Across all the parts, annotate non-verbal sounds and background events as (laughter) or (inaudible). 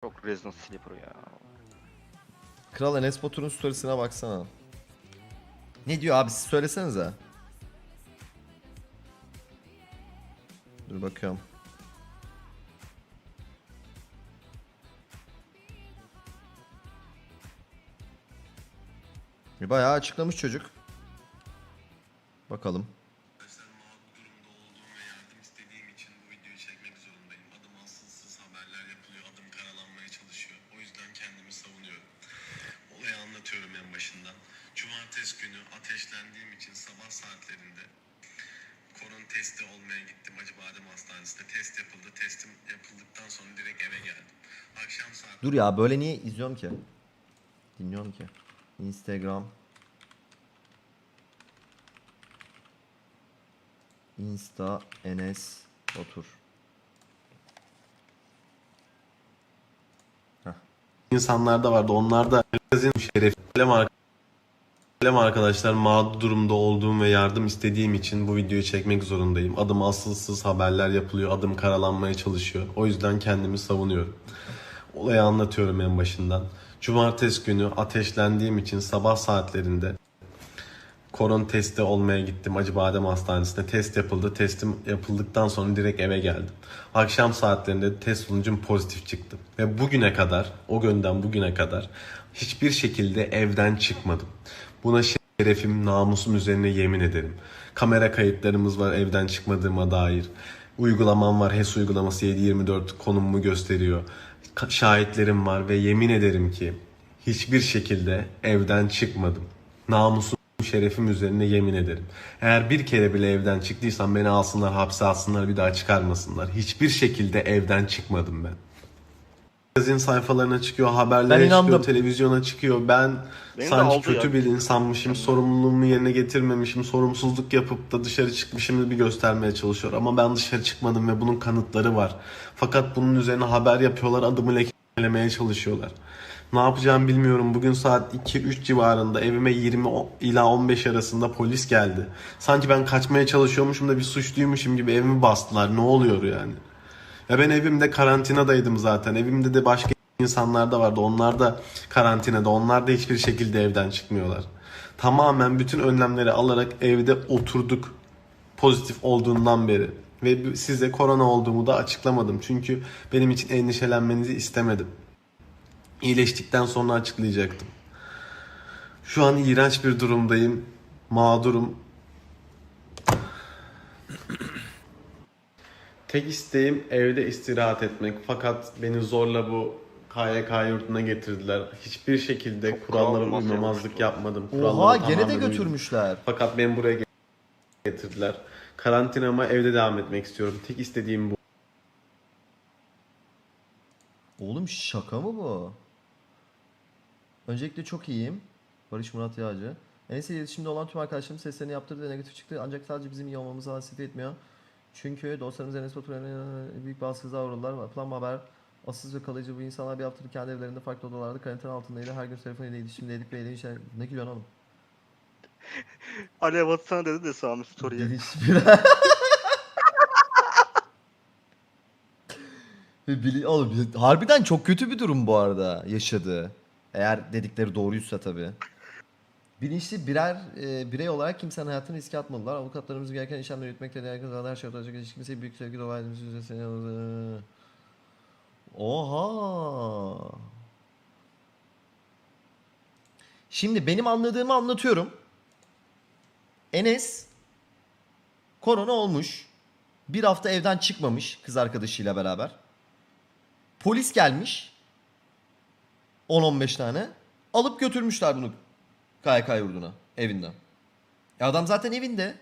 Çok Resident Sleeper ya. Kral Enes Batur'un storiesine baksana. Ne diyor abi siz söylesenize. Dur bakıyorum. Bayağı açıklamış çocuk. Bakalım. Kendimi savunuyorum. Olayı anlatıyorum en başından. Cumartesi günü ateşlendiğim için sabah saatlerinde koron testi olmaya gittim Acıbadem Hastanesi'nde. Test yapıldı. Testim yapıldıktan sonra direkt eve geldim. Akşam saat Dur ya böyle niye izliyorum ki? Dinliyorum ki. Instagram. Insta Enes Batur. İnsanlar da vardı. Onlar da magazin şeref. Selam ar- Selam arkadaşlar. Mağdur durumda olduğum ve yardım istediğim için bu videoyu çekmek zorundayım. Adım asılsız haberler yapılıyor. Adım karalanmaya çalışıyor. O yüzden kendimi savunuyorum. Olayı anlatıyorum en başından. Cumartesi günü ateşlendiğim için sabah saatlerinde koron testi olmaya gittim Acıbadem Hastanesi'nde. Test yapıldı. Testim yapıldıktan sonra direkt eve geldim. Akşam saatlerinde test sonucum pozitif çıktı. Ve bugüne kadar, o günden bugüne kadar hiçbir şekilde evden çıkmadım. Buna şerefim, namusum üzerine yemin ederim. Kamera kayıtlarımız var evden çıkmadığıma dair. Uygulamam var. HES uygulaması 724 konumumu gösteriyor. Şahitlerim var ve yemin ederim ki hiçbir şekilde evden çıkmadım. Namusum şerefim üzerine yemin ederim. Eğer bir kere bile evden çıktıysam beni alsınlar hapse atsınlar bir daha çıkarmasınlar. Hiçbir şekilde evden çıkmadım ben. Magazin sayfalarına çıkıyor, haberlere Ben inandım. çıkıyor, televizyona çıkıyor. Ben Beni de sanki kötü ya. bir insanmışım, sorumluluğumu yerine getirmemişim, sorumsuzluk yapıp da dışarı çıkmışım bir göstermeye çalışıyor. Ama ben dışarı çıkmadım ve bunun kanıtları var. Fakat bunun üzerine haber yapıyorlar, adımı lekelemeye çalışıyorlar. Ne yapacağımı bilmiyorum. Bugün saat 2-3 civarında evime 20 o- ila 15 arasında polis geldi. Sanki ben kaçmaya çalışıyormuşum da bir suçluymuşum gibi evimi bastılar. Ne oluyor yani? Ya ben evimde karantinadaydım zaten. Evimde de başka insanlar da vardı. Onlar da karantinada. Onlar da hiçbir şekilde evden çıkmıyorlar. Tamamen bütün önlemleri alarak evde oturduk. Pozitif olduğundan beri. Ve size korona olduğumu da açıklamadım. Çünkü benim için endişelenmenizi istemedim. İyileştikten sonra açıklayacaktım. Şu an iğrenç bir durumdayım. Mağdurum. Tek isteğim evde istirahat etmek. Fakat beni zorla bu KYK yurduna getirdiler. Hiçbir şekilde Çok kurallara uymamazlık yapmadım. Oha Kurallara gene de uydum. götürmüşler. Fakat beni buraya getirdiler. Karantinama evde devam etmek istiyorum. Tek istediğim bu. Oğlum şaka mı bu? Öncelikle çok iyiyim. Barış Murat Yağcı. Enes'le iletişimde olan tüm arkadaşlarım seslerini yaptırdı ve negatif çıktı. Ancak sadece bizim iyi olmamızı hasret etmiyor. Çünkü dostlarımız Enes Batur'un büyük baskıza uğradılar. Yapılan haber asıl ve kalıcı bu insanlar bir haftadır kendi evlerinde farklı odalarda karantina altındaydı. Her gün telefon ile iletişimdeydik ve şeyler... Ne gülüyorsun oğlum? Alev atsana dedi de Sami Story'e. Gelişmeler. (laughs) Ve bili- Oğlum harbiden çok kötü bir durum bu arada yaşadığı. Eğer dedikleri doğruysa tabii. Bilinçli birer e, birey olarak kimsenin hayatını riske atmadılar. Avukatlarımız gereken işlemleri yürütmekte diğer kazalar her şey olacak. Hiç kimseye büyük sevgi dolu ailemiz üzerine. Oha. Şimdi benim anladığımı anlatıyorum. Enes korona olmuş. Bir hafta evden çıkmamış kız arkadaşıyla beraber. Polis gelmiş. 10-15 tane. Alıp götürmüşler bunu KYK yurduna. Evinden. Ya adam zaten evinde.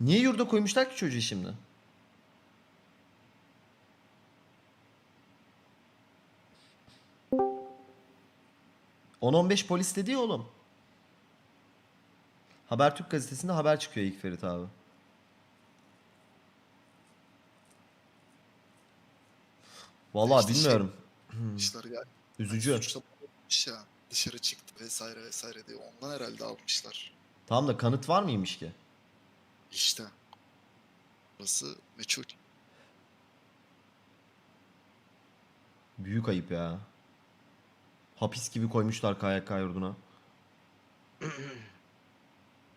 Niye yurda koymuşlar ki çocuğu şimdi? ...10-15 polis dedi ya oğlum. Habertürk gazetesinde haber çıkıyor ilk Ferit abi. Vallahi İşte şey- bilmiyorum. (clears throat) almışlar ya. Üzücü. Suçlama olmuş ya. Dışarı çıktı vesaire vesaire diye. Ondan herhalde almışlar. Tamam da kanıt var mıymış ki? İşte. Burası meçhul. Büyük ayıp ya. Hapis gibi koymuşlar KYK yurduna. (clears throat)